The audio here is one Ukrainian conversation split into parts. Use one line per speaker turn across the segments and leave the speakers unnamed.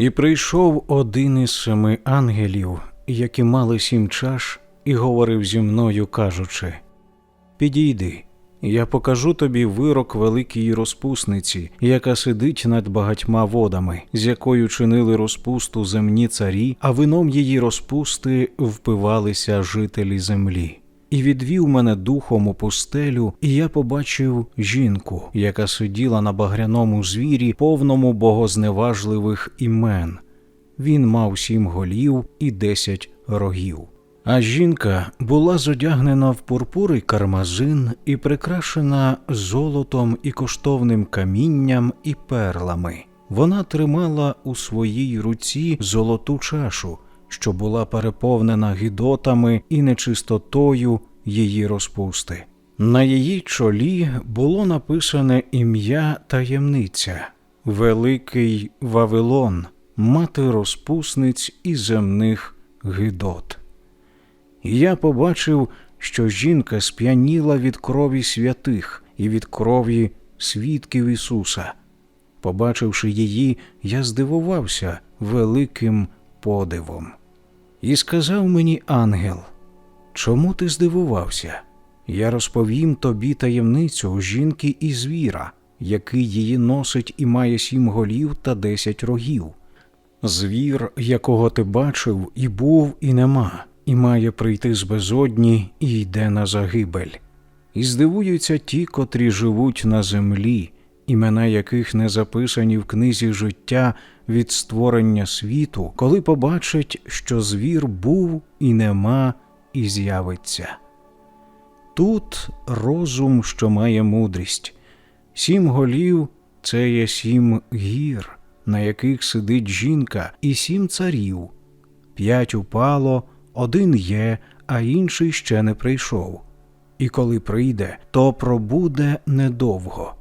І прийшов один із семи ангелів, які мали сім чаш, і говорив зі мною, кажучи: Підійди, я покажу тобі вирок великій розпусниці, яка сидить над багатьма водами, з якою чинили розпусту земні царі, а вином її розпусти впивалися жителі землі. І відвів мене духом у пустелю, і я побачив жінку, яка сиділа на багряному звірі, повному богозневажливих імен. Він мав сім голів і десять рогів. А жінка була зодягнена в пурпур і кармазин і прикрашена золотом і коштовним камінням і перлами. Вона тримала у своїй руці золоту чашу, що була переповнена гідотами і нечистотою її розпусти. На її чолі було написане ім'я таємниця Великий Вавилон, мати розпусниць і земних гидот. Я побачив, що жінка сп'яніла від крові святих і від крові свідків Ісуса. Побачивши її, я здивувався великим подивом. І сказав мені ангел: Чому ти здивувався? Я розповім тобі таємницю жінки і звіра, який її носить і має сім голів та десять рогів. Звір, якого ти бачив, і був, і нема, і має прийти з безодні і йде на загибель. І здивуються ті, котрі живуть на землі, імена яких не записані в книзі життя від створення світу, коли побачать, що звір був і нема, і з'явиться. Тут розум, що має мудрість, сім голів це є сім гір, на яких сидить жінка, і сім царів. П'ять упало, один є, а інший ще не прийшов. І коли прийде, то пробуде недовго.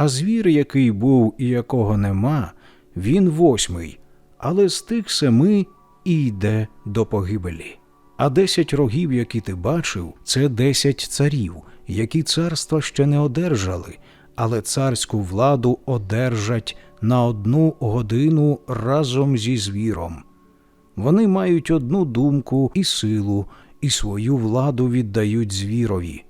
А звір, який був і якого нема, він восьмий, але з тих семи і йде до погибелі. А десять рогів, які ти бачив, це десять царів, які царства ще не одержали, але царську владу одержать на одну годину разом зі звіром. Вони мають одну думку і силу, і свою владу віддають звірові.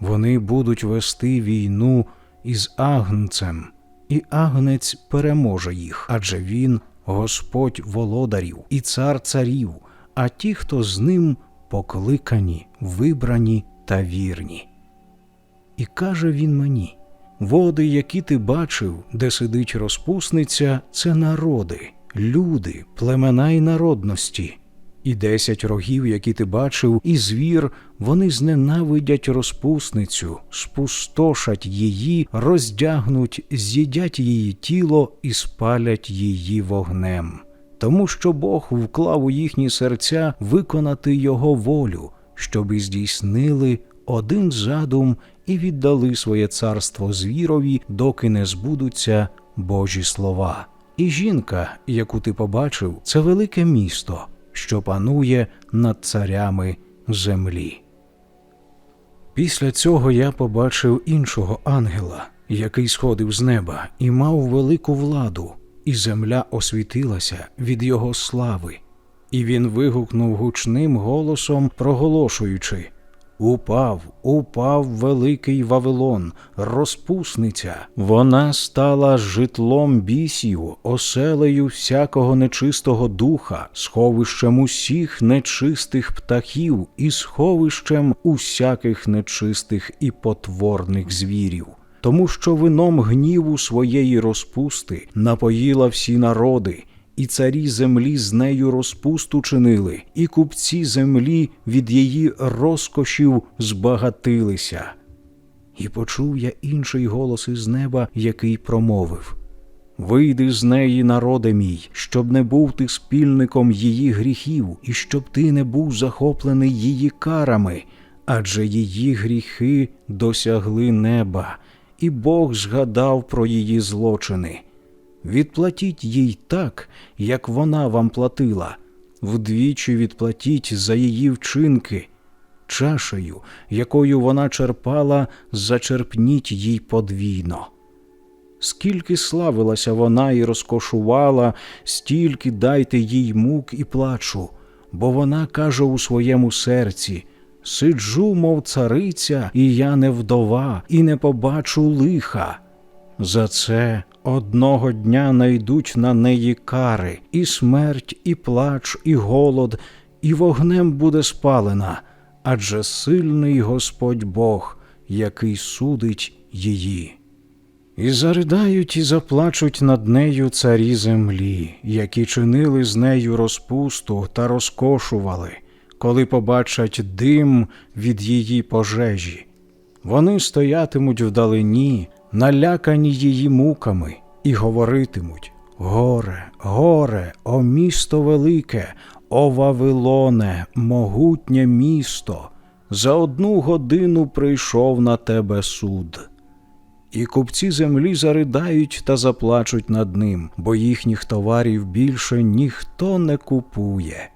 Вони будуть вести війну із агнцем, і агнець переможе їх, адже він Господь володарів і цар царів, а ті, хто з ним покликані, вибрані та вірні. І каже він мені: води, які ти бачив, де сидить розпусниця, це народи, люди, племена й народності. І десять рогів, які ти бачив, і звір, вони зненавидять розпусницю, спустошать її, роздягнуть, з'їдять її тіло і спалять її вогнем. Тому що Бог вклав у їхні серця виконати Його волю, щоб і здійснили один задум і віддали своє царство звірові, доки не збудуться Божі слова. І жінка, яку ти побачив, це велике місто, що панує над царями землі. Після цього я побачив іншого ангела, який сходив з неба, і мав велику владу, і земля освітилася від його слави. І він вигукнув гучним голосом, проголошуючи Упав, упав великий Вавилон, розпусниця. Вона стала житлом бісів, оселею всякого нечистого духа, сховищем усіх нечистих птахів і сховищем усяких нечистих і потворних звірів. Тому що вином гніву своєї розпусти напоїла всі народи, і царі землі з нею розпусту чинили, і купці землі від її розкошів збагатилися. І почув я інший голос із неба, який промовив Вийди з неї, народе мій, щоб не був ти спільником її гріхів, і щоб ти не був захоплений її карами, адже її гріхи досягли неба, і Бог згадав про її злочини. Відплатіть їй так, як вона вам платила, вдвічі відплатіть за її вчинки. Чашею, якою вона черпала, зачерпніть їй подвійно. Скільки славилася вона і розкошувала, стільки дайте їй мук і плачу, бо вона каже у своєму серці Сиджу, мов цариця, і я не вдова, і не побачу лиха. За це одного дня найдуть на неї кари, і смерть, і плач, і голод, і вогнем буде спалена, адже сильний Господь Бог, який судить її. І заридають і заплачуть над нею царі землі, які чинили з нею розпусту та розкошували, коли побачать дим від її пожежі. Вони стоятимуть вдалині, налякані її муками, і говоритимуть Горе, горе, о місто велике, о Вавилоне, могутнє місто, за одну годину прийшов на тебе суд. І купці землі заридають та заплачуть над ним, бо їхніх товарів більше ніхто не купує.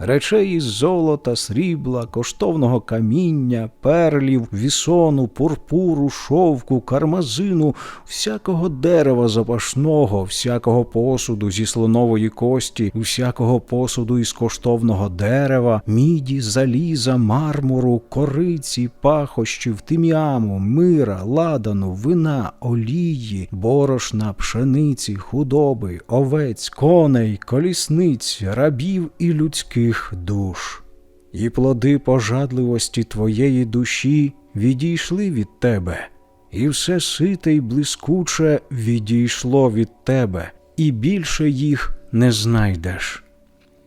Речей із золота, срібла, коштовного каміння, перлів, вісону, пурпуру, шовку, кармазину, всякого дерева запашного, всякого посуду зі слонової кості, всякого посуду із коштовного дерева, міді, заліза, мармуру, кориці, пахощів, тим'яму, мира, ладану, вина, олії, борошна, пшениці, худоби, овець, коней, колісниць, рабів і людських душ. І плоди пожадливості твоєї душі відійшли від тебе, і все сите й блискуче відійшло від тебе, і більше їх не знайдеш.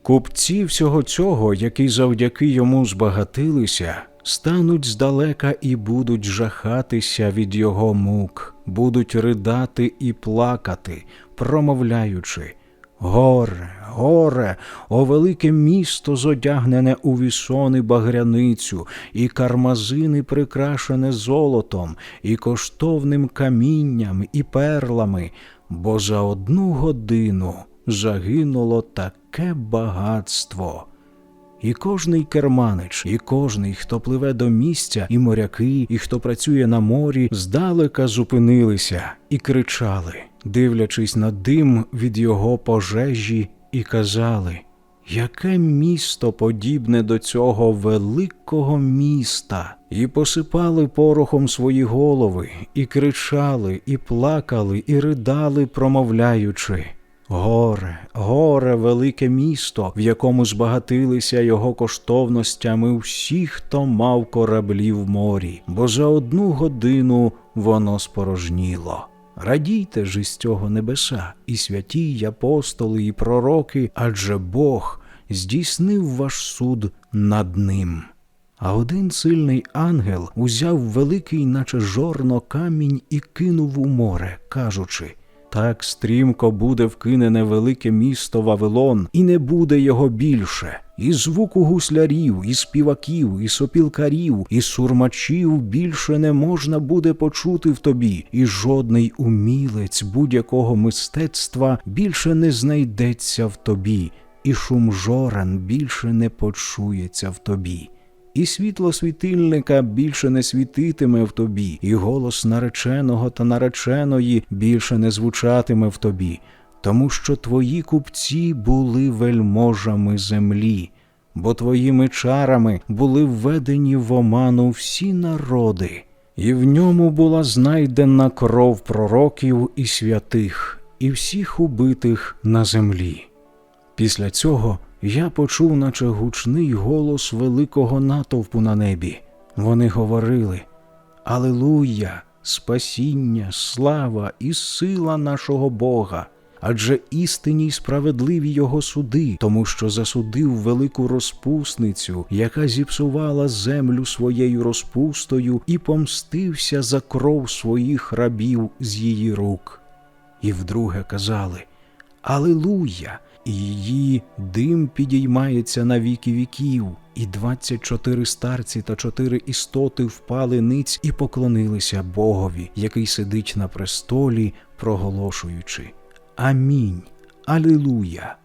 Купці всього цього, які завдяки йому збагатилися, стануть здалека і будуть жахатися від його мук, будуть ридати і плакати, промовляючи Горе, горе, о велике місто зодягнене у вісони багряницю, і кармазини прикрашене золотом, і коштовним камінням, і перлами, бо за одну годину загинуло таке багатство. І кожний керманич, і кожний, хто пливе до місця, і моряки, і хто працює на морі, здалека зупинилися і кричали, дивлячись на дим від його пожежі, і казали Яке місто подібне до цього великого міста, і посипали порохом свої голови, і кричали, і плакали, і ридали, промовляючи. Горе, горе, велике місто, в якому збагатилися його коштовностями всі, хто мав кораблі в морі, бо за одну годину воно спорожніло. Радійте ж із цього небеса, і святі, й апостоли, і пророки, адже Бог здійснив ваш суд над ним. А один сильний ангел узяв великий, наче жорно, камінь і кинув у море, кажучи так стрімко буде вкинене велике місто Вавилон, і не буде його більше. І звуку гуслярів, і співаків, і сопілкарів, і сурмачів більше не можна буде почути в тобі, і жодний умілець будь-якого мистецтва більше не знайдеться в тобі, і шум жоран більше не почується в тобі. І світло світильника більше не світитиме в тобі, і голос нареченого та нареченої більше не звучатиме в тобі, тому що твої купці були вельможами землі, бо твоїми чарами були введені в оману всі народи, і в ньому була знайдена кров пророків і святих, і всіх убитих на землі. Після цього я почув, наче гучний голос великого натовпу на небі. Вони говорили Алилуя, спасіння, слава і сила нашого Бога, адже істинні й справедливі його суди, тому що засудив велику розпусницю, яка зіпсувала землю своєю розпустою і помстився за кров своїх рабів з її рук. І вдруге казали Алилуя! і її дим підіймається на віки віків, і двадцять чотири старці та чотири істоти впали ниць і поклонилися Богові, який сидить на престолі, проголошуючи Амінь, Алілуя.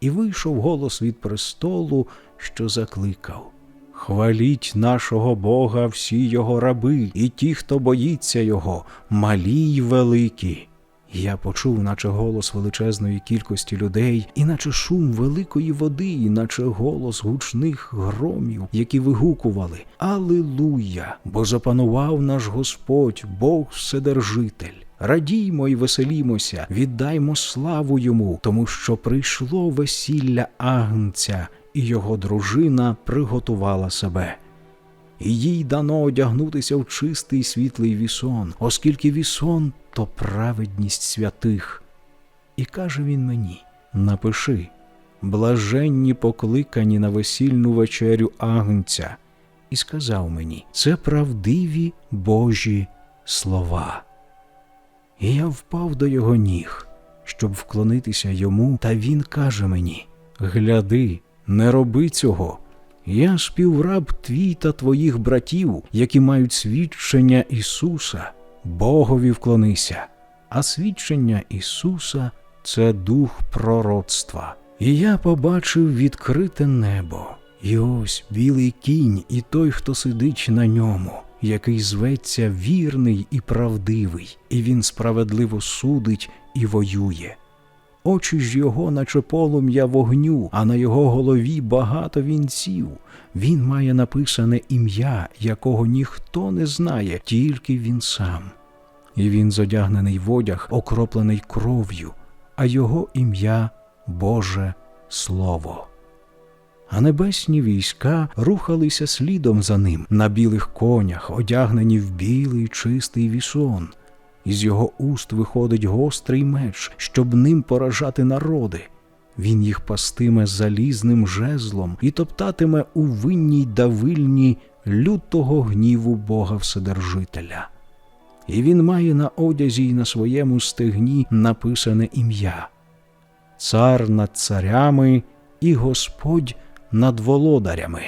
І вийшов голос від престолу, що закликав Хваліть нашого Бога всі його раби, і ті, хто боїться його, малі й великі. Я почув, наче голос величезної кількості людей, і наче шум великої води, і наче голос гучних громів, які вигукували Алилуя! Бо запанував наш Господь, Бог Вседержитель. Радіймо й веселімося, віддаймо славу йому, тому що прийшло весілля Агнця, і його дружина приготувала себе. І їй дано одягнутися в чистий світлий вісон, оскільки вісон то праведність святих. І каже він мені: напиши, блаженні покликані на весільну вечерю Агнця, і сказав мені: це правдиві Божі слова. І я впав до його ніг, щоб вклонитися йому, та він каже мені: Гляди, не роби цього. Я співраб твій та твоїх братів, які мають свідчення Ісуса, Богові вклонися, а свідчення Ісуса це дух пророцтва. І я побачив відкрите небо, і ось білий кінь, і той, хто сидить на ньому, який зветься вірний і правдивий, і він справедливо судить і воює. Очі ж його, наче полум'я вогню, а на його голові багато вінців. Він має написане ім'я, якого ніхто не знає, тільки він сам. І він зодягнений в одяг, окроплений кров'ю, а його ім'я Боже Слово. А небесні війська рухалися слідом за ним на білих конях, одягнені в білий чистий вісон. Із його уст виходить гострий меч, щоб ним поражати народи. Він їх пастиме залізним жезлом і топтатиме у винній давильні лютого гніву Бога Вседержителя. І він має на одязі й на своєму стегні написане ім'я Цар над царями і Господь над володарями.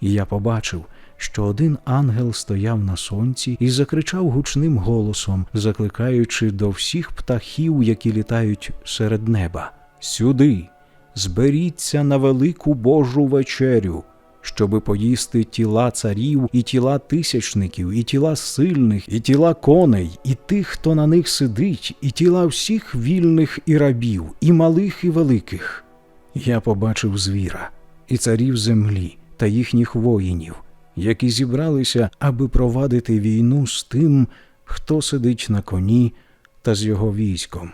І я побачив, що один ангел стояв на сонці і закричав гучним голосом, закликаючи до всіх птахів, які літають серед неба: Сюди, зберіться на велику Божу вечерю, щоби поїсти тіла царів, і тіла тисячників, і тіла сильних, і тіла коней, і тих, хто на них сидить, і тіла всіх вільних і рабів, і малих, і великих. Я побачив звіра і царів землі та їхніх воїнів, які зібралися, аби провадити війну з тим, хто сидить на коні та з його військом.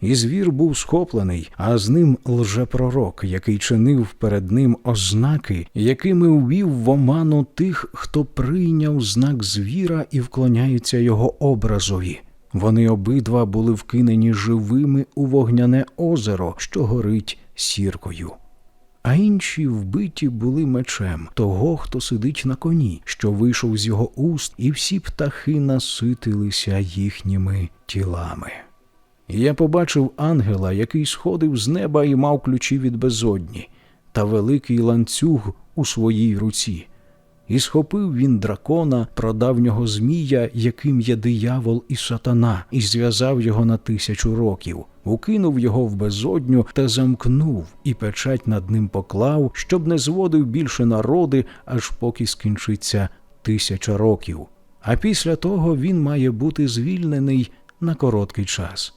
І звір був схоплений, а з ним лжепророк, який чинив перед ним ознаки, якими ввів в оману тих, хто прийняв знак звіра і вклоняється його образові. Вони обидва були вкинені живими у вогняне озеро, що горить сіркою. А інші вбиті були мечем того, хто сидить на коні, що вийшов з його уст, і всі птахи наситилися їхніми тілами. Я побачив ангела, який сходив з неба і мав ключі від безодні, та великий ланцюг у своїй руці. І схопив він дракона, прадавнього змія, яким є диявол і сатана, і зв'язав його на тисячу років, укинув його в безодню та замкнув, і печать над ним поклав, щоб не зводив більше народи, аж поки скінчиться тисяча років. А після того він має бути звільнений на короткий час.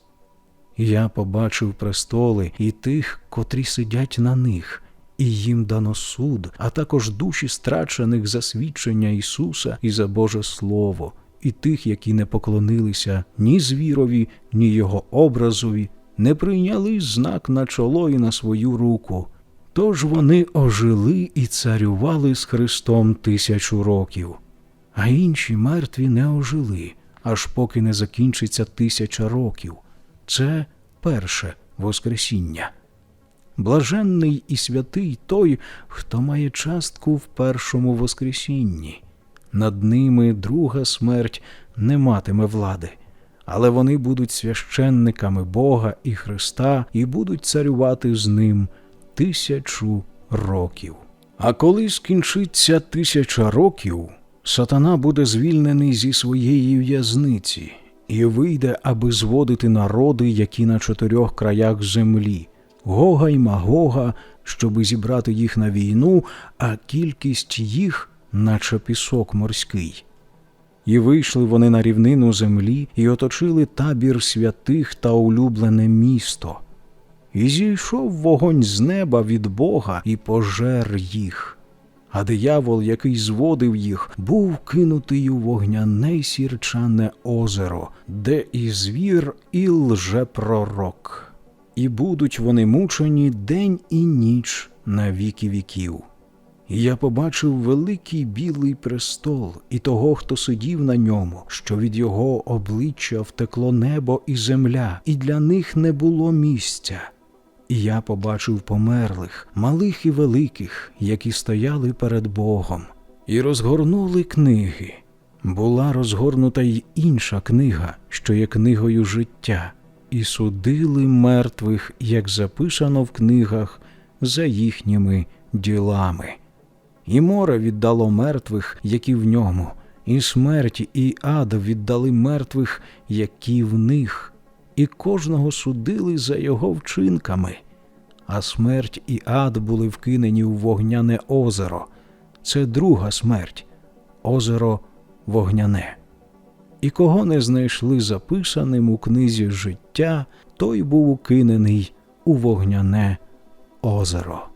Я побачив престоли і тих, котрі сидять на них, і їм дано суд, а також душі страчених за свідчення Ісуса і за Боже Слово, і тих, які не поклонилися ні звірові, ні Його образові, не прийняли знак на чоло і на свою руку. Тож вони ожили і царювали з Христом тисячу років, а інші мертві не ожили, аж поки не закінчиться тисяча років. Це перше Воскресіння. Блаженний і святий той, хто має частку в першому Воскресінні. Над ними друга смерть не матиме влади, але вони будуть священниками Бога і Христа і будуть царювати з ним тисячу років. А коли скінчиться тисяча років, сатана буде звільнений зі своєї в'язниці і вийде, аби зводити народи, які на чотирьох краях землі
Гога й Магога, щоби зібрати їх на війну, а кількість їх, наче пісок морський.
І вийшли вони на рівнину землі і оточили табір святих та улюблене місто. І зійшов вогонь з неба від Бога і пожер їх. А диявол, який зводив їх, був кинутий у вогняне й сірчане озеро, де і звір, і лжепророк. І будуть вони мучені день і ніч на віки віків. І я побачив великий білий престол і того, хто сидів на ньому, що від його обличчя втекло небо і земля, і для них не було місця. І я побачив померлих, малих і великих, які стояли перед Богом, і розгорнули книги. Була розгорнута й інша книга, що є книгою життя, і судили мертвих, як записано в книгах, за їхніми ділами. І море віддало мертвих, які в ньому, і смерть, і ад віддали мертвих, які в них, і кожного судили за його вчинками. А смерть і ад були вкинені у вогняне озеро. Це друга смерть, озеро вогняне. І кого не знайшли записаним у книзі життя, той був укинений у вогняне озеро.